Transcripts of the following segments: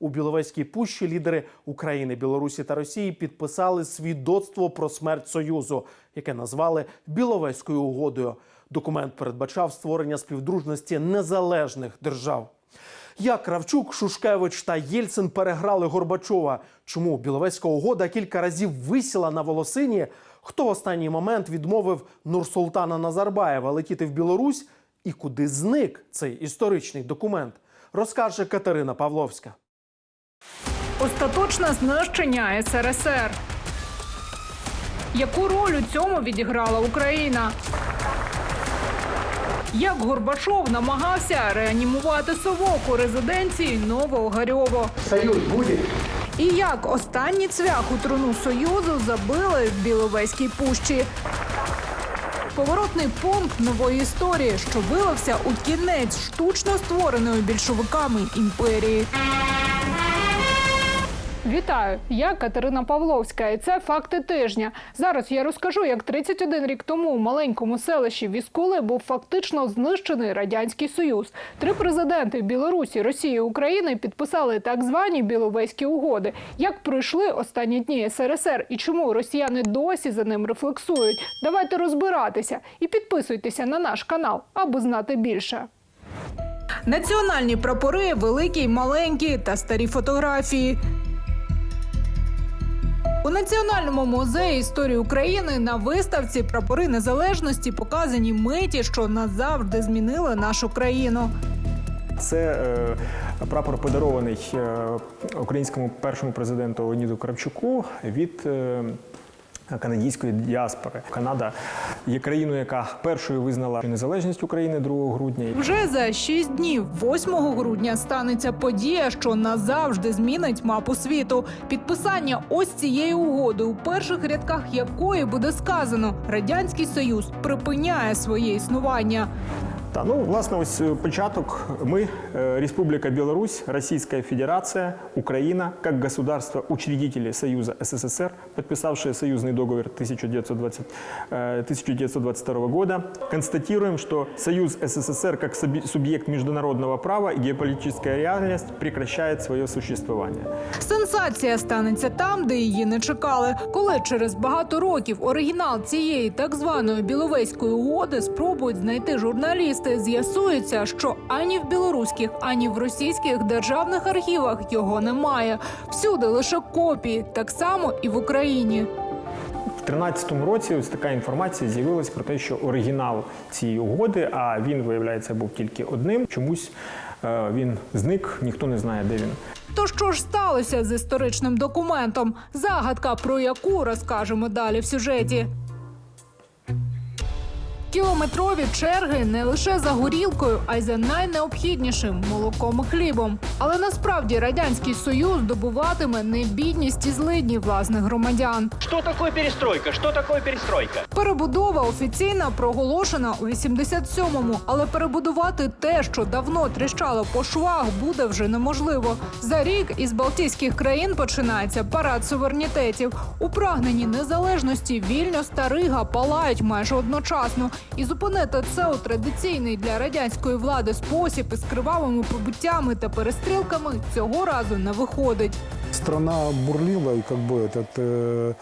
У Біловезькій пущі лідери України, Білорусі та Росії підписали свідоцтво про смерть Союзу, яке назвали Біловезькою угодою. Документ передбачав створення співдружності незалежних держав. Як Кравчук, Шушкевич та Єльцин переграли Горбачова? Чому Біловезька угода кілька разів висіла на волосині? Хто в останній момент відмовив Нурсултана Назарбаєва летіти в Білорусь? І куди зник цей історичний документ? Розкаже Катерина Павловська. Остаточне знищення СРСР. Яку роль у цьому відіграла Україна? Як Горбачов намагався реанімувати совок у резиденції Новоогарьово? Союз будет. І як останній цвях у труну Союзу забили в Біловезькій пущі? Поворотний пункт нової історії, що вилився у кінець штучно створеної більшовиками імперії. Вітаю, я Катерина Павловська, і це факти тижня. Зараз я розкажу, як 31 рік тому у маленькому селищі Віскули був фактично знищений радянський союз. Три президенти Білорусі, Росії і України підписали так звані Біловезькі угоди. Як пройшли останні дні СРСР і чому росіяни досі за ним рефлексують? Давайте розбиратися і підписуйтеся на наш канал, аби знати більше. Національні прапори великі, й маленькі та старі фотографії. У Національному музеї історії України на виставці прапори незалежності показані миті, що назавжди змінили нашу країну. Це е, прапор подарований е, українському першому президенту Леоніду Кравчуку від е, канадійської діаспори. Канада є країною, яка першою визнала незалежність України 2 грудня. Вже за шість днів, 8 грудня, станеться подія, що назавжди змінить мапу світу. Підписання ось цієї угоди, у перших рядках якої буде сказано: Радянський Союз припиняє своє існування. Та ну власне, ось е, початок. Ми е, Республіка Білорусь, Російська Федерация, Украина, как государство учредители Союза СССР, подписавшие союзный договор 1920, э, 1922 года, констатируем, что Союз СССР как суби- субъект международного права и геополитическая реальность прекращает свое существование. Сенсація станеться там, де її не чекали. Коли через багато років оригінал цієї так званої біловезької угоди спробують знайти журналісти, з'ясується, що ані в білоруських, ані в російських державних архівах його немає. Всюди лише копії, так само і в Україні. В 2013 році ось така інформація з'явилась про те, що оригінал цієї угоди, а він, виявляється, був тільки одним. Чомусь е, він зник, ніхто не знає, де він. То що ж сталося з історичним документом? Загадка, про яку розкажемо далі в сюжеті. Кілометрові черги не лише за горілкою, а й за найнеобхіднішим молоком і хлібом. Але насправді радянський союз добуватиме не бідність і злидні власних громадян. Что такое перестройка? Что такое перестройка? Перебудова офіційно проголошена у 87-му, але перебудувати те, що давно тріщало по швах, буде вже неможливо. За рік із Балтійських країн починається парад суверенітетів. У прагненні незалежності Вільнюс та Рига палають майже одночасно. І зупинити це у традиційний для радянської влади спосіб із кривавими побиттями та перестрілками цього разу не виходить. Страна бурлила, и как бы этот э,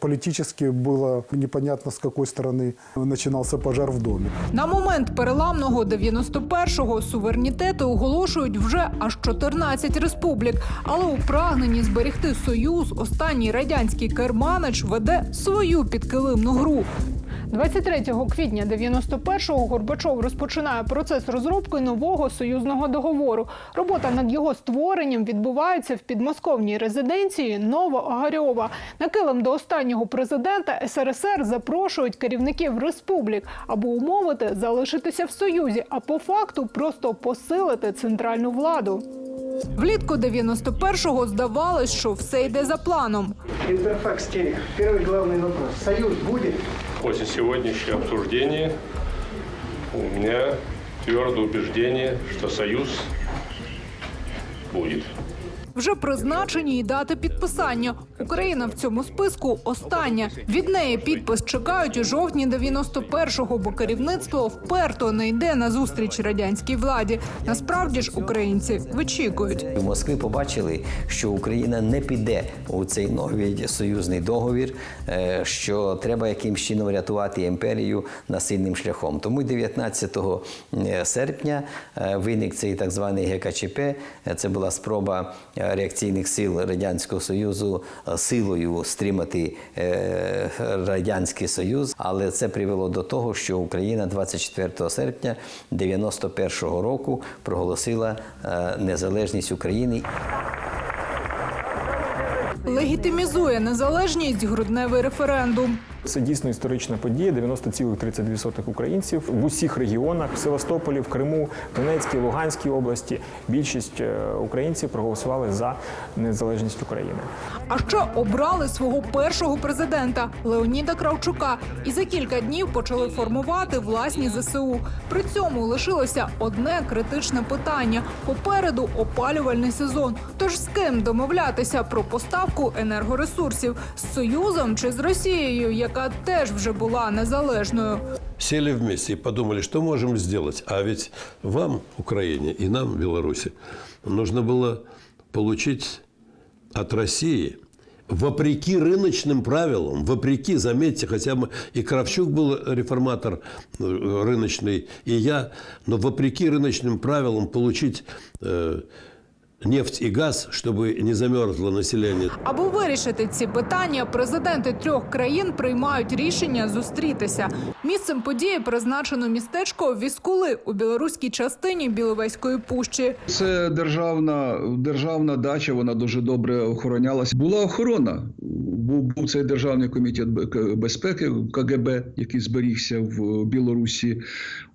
политически было непонятно, с какой стороны начинался пожар в доме. На момент переламного 91-го суверенітети оголошують вже аж 14 республік. Але у прагненні зберегти союз останній радянський керманич веде свою підкилимну гру. 23 квітня 91-го Горбачов розпочинає процес розробки нового союзного договору. Робота над його створенням відбувається в підмосковній резиденції Новоогарьова. На килим до останнього президента СРСР запрошують керівників республік, аби умовити залишитися в союзі, а по факту просто посилити центральну владу. Влітку 91-го здавалось, що все йде за планом. Интерфакс телек. Первый главный вопрос. Союз будет? После сегодняшнего обсуждения у меня твердое убеждение, что союз будет. Вже призначені і дати підписання. Україна в цьому списку остання. Від неї підпис чекають у жовтні 91-го, бо керівництво вперто не йде на зустріч радянській владі. Насправді ж українці вичікують. В Москві побачили, що Україна не піде у цей новий союзний договір, е, що треба якимсь чином рятувати імперію насильним шляхом. Тому 19 серпня е, виник цей так званий ГКЧП. Е, Це була спроба е, реакційних сил Радянського Союзу е, силою стримати е, Радянський Союз, але це привело до того, що Україна 24 серпня 91 року проголосила незалежність України. Легітимізує незалежність грудневий референдум. Це дійсно історична подія. 90,32 українців в усіх регіонах в Севастополі, в Криму, Донецькій, Луганській області. Більшість е, українців проголосували за незалежність України. А ще обрали свого першого президента Леоніда Кравчука і за кілька днів почали формувати власні ЗСУ. При цьому лишилося одне критичне питання: попереду опалювальний сезон. Тож з ким домовлятися про поставку енергоресурсів з Союзом чи з Росією, яка теж вже була незалежною. сели вместе и подумали, что можем сделать. А ведь вам, Украине, и нам, Беларуси, нужно было получить от России вопреки рыночным правилам, вопреки, заметьте, хотя мы и Кравчук был реформатор э, рыночный, и я, но вопреки рыночным правилам получить э, нефть и газ, чтобы не замерзло население. Аби вирішити ці питання, президенти трьох країн приймають рішення зустрітися. Місцем події призначено містечко Віскули у білоруській частині Біловезької пущі. Це державна, державна дача, вона дуже добре охоронялася. Була охорона. Був, був цей державний комітет безпеки КГБ, який зберігся в Білорусі.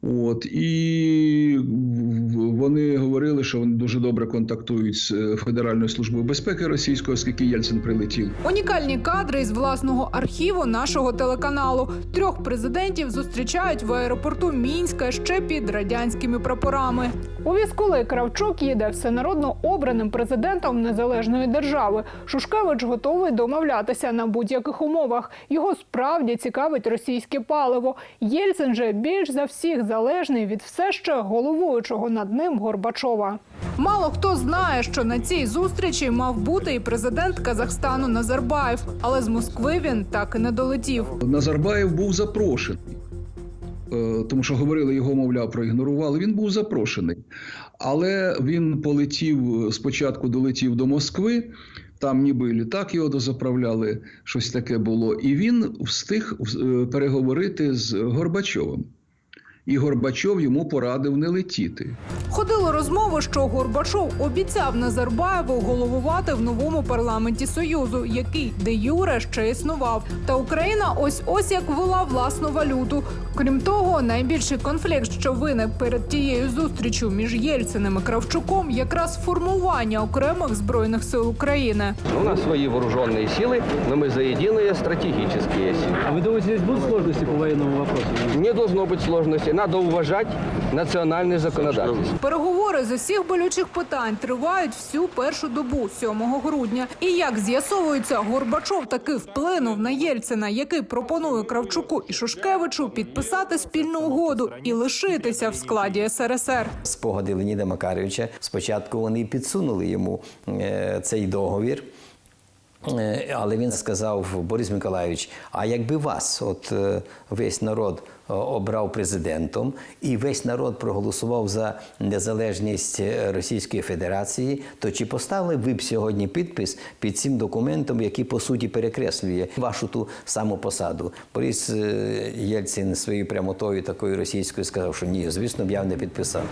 От і в- вони говорили, що вони дуже добре контактують з е, Федеральною службою безпеки російської, оскільки Єльцин прилетів. Унікальні кадри із власного архіву нашого телеканалу. Трьох президентів зустрічають в аеропорту Мінська ще під радянськими прапорами. У Віскули Кравчук їде всенародно обраним президентом незалежної держави. Шушкевич готовий домовлятися на будь-яких умовах. Його справді цікавить російське паливо. Єльцин же більш за всіх залежний від все ще головуючого над ним Горбачова. Мало хто знає, що на цій зустрічі мав бути і президент Казахстану Назарбаєв, але з Москви він так і не долетів. Назарбаєв був запрошений. Е, Тому що говорили, його, мовляв, проігнорували. Він був запрошений. Але він полетів, спочатку долетів до Москви, там ніби літак його дозаправляли, щось таке було. І він встиг е, переговорити з Горбачовим І Горбачов йому порадив не летіти. Ходили розмови, що Горбачов обіцяв Назарбаєву головувати в новому парламенті Союзу, який де юре ще існував. Та Україна ось ось як ввела власну валюту. Крім того, найбільший конфлікт, що виник перед тією зустрічю між Єльциним і Кравчуком, якраз формування окремих збройних сил України. У нас свои вооруженные силы, но мы за единые стратегические силы. А вы думаете, здесь будут сложности по военному вопросу? Не должно быть сложностей. Надо уважать национальное законодательство. Переговори з усіх болючих питань тривають всю першу добу 7 грудня. І як з'ясовується, Горбачов таки вплинув на Єльцина, який пропонує Кравчуку і Шушкевичу підписати спільну угоду і лишитися в складі СРСР. спогади Леоніда Макаровича. Спочатку вони підсунули йому е, цей договір. Е, Але він сказав Борис Миколайович, а якби вас, от е, весь народ обрав президентом, і весь народ проголосував за незалежність е, Російської Федерації, то чи поставили ви б сьогодні підпис під цим документом, який по суті перекреслює вашу ту саму посаду? Борис е, Єльцин своєю прямотою такою російською сказав, що ні, звісно б я не підписав.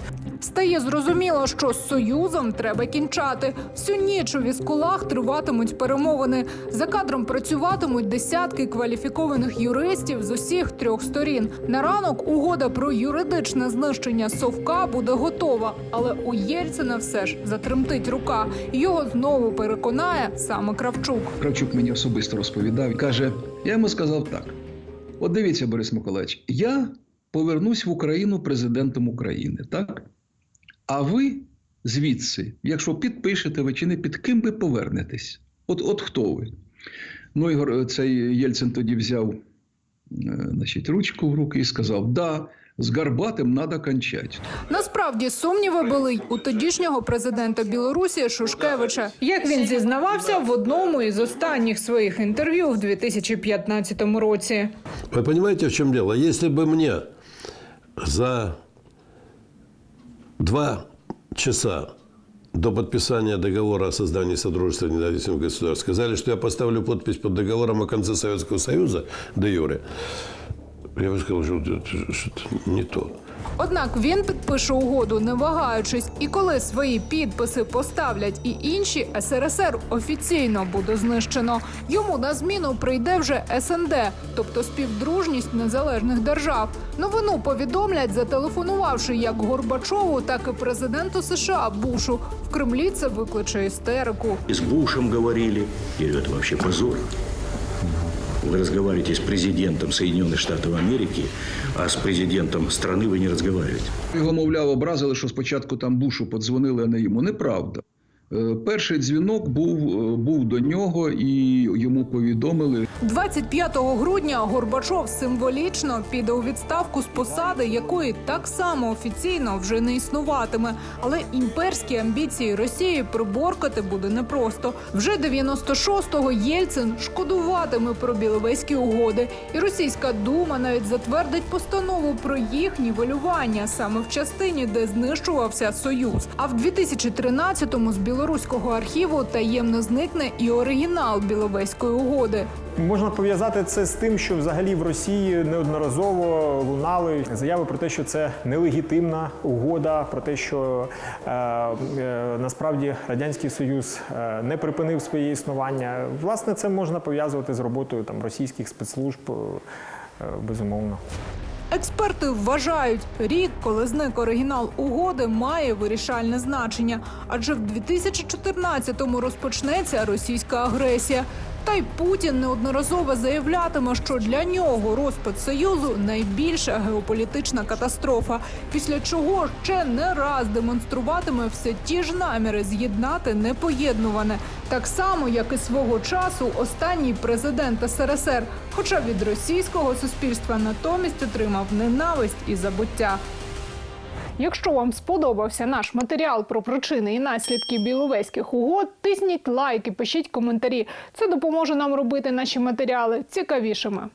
Стає зрозуміло, що з союзом треба кінчати. Всю ніч у віскулах триватимуть перемовини. За кадром працюватимуть десятки кваліфікованих юристів з усіх трьох сторін. На ранок угода про юридичне знищення совка буде готова, але у Єльцина все ж затремтить рука. Його знову переконає саме Кравчук. Кравчук мені особисто розповідав. Каже: я йому сказав так: от дивіться, Борис Миколаївич, я повернусь в Україну президентом України, так? А ви звідси, якщо підпишете ви чи не під ким ви повернетесь? От, от хто ви? Ну, Ігор, цей Єльцин тоді взяв е, значить, ручку в руки і сказав: да, з Гарбатим треба кончати. Насправді сумніви були й у тодішнього президента Білорусі Шушкевича. Як він зізнавався в одному із останніх своїх інтерв'ю в 2015 році. Вы понимаете, в чем дело? Если бы мне за два часа до подписания договора о создании Содружества независимых государств. Сказали, что я поставлю подпись под договором о конце Советского Союза де юре, я бы сказал, что это что-то не то. Однак він підпише угоду, не вагаючись, і коли свої підписи поставлять і інші, СРСР офіційно буде знищено. Йому на зміну прийде вже СНД, тобто співдружність незалежних держав. Новину повідомлять, зателефонувавши як Горбачову, так і президенту США Бушу. В Кремлі це викличе істерику. И с Бушем говорили. Я говорю, это вообще позор. Вы разговариваете с президентом Соединенных Штатов Америки, а с президентом страны вы не разговариваете. Його, мовляв, образили, що спочатку там Бушу подзвонили, а не йому. Неправда. Е, Перший дзвінок був, е, був до нього, і йому повідомили, 25 грудня Горбачов символічно піде у відставку з посади, якої так само офіційно вже не існуватиме. Але імперські амбіції Росії приборкати буде непросто. Вже 96-го Єльцин шкодуватиме про біловезькі угоди, і російська дума навіть затвердить постанову про їх нівелювання саме в частині, де знищувався союз. А в 2013-му з білоруського архіву таємно зникне і оригінал біловезької угоди. Можна пов'язати це з тим, що взагалі в Росії неодноразово лунали заяви про те, що це нелегітимна угода, про те, що е, е, насправді радянський союз е, не припинив своє існування. Власне, це можна пов'язувати з роботою там російських спецслужб, е, безумовно. Експерти вважають, рік, коли зник оригінал угоди, має вирішальне значення, адже в 2014-му розпочнеться російська агресія. Та й Путін неодноразово заявлятиме, що для нього розпад союзу найбільша геополітична катастрофа. Після чого ще не раз демонструватиме все ті ж наміри з'єднати непоєднуване, так само як і свого часу останній президент СРСР, хоча від російського суспільства натомість отримав ненависть і забуття. Якщо вам сподобався наш матеріал про причини і наслідки біловезьких угод, тисніть лайки, пишіть коментарі. Це допоможе нам робити наші матеріали цікавішими.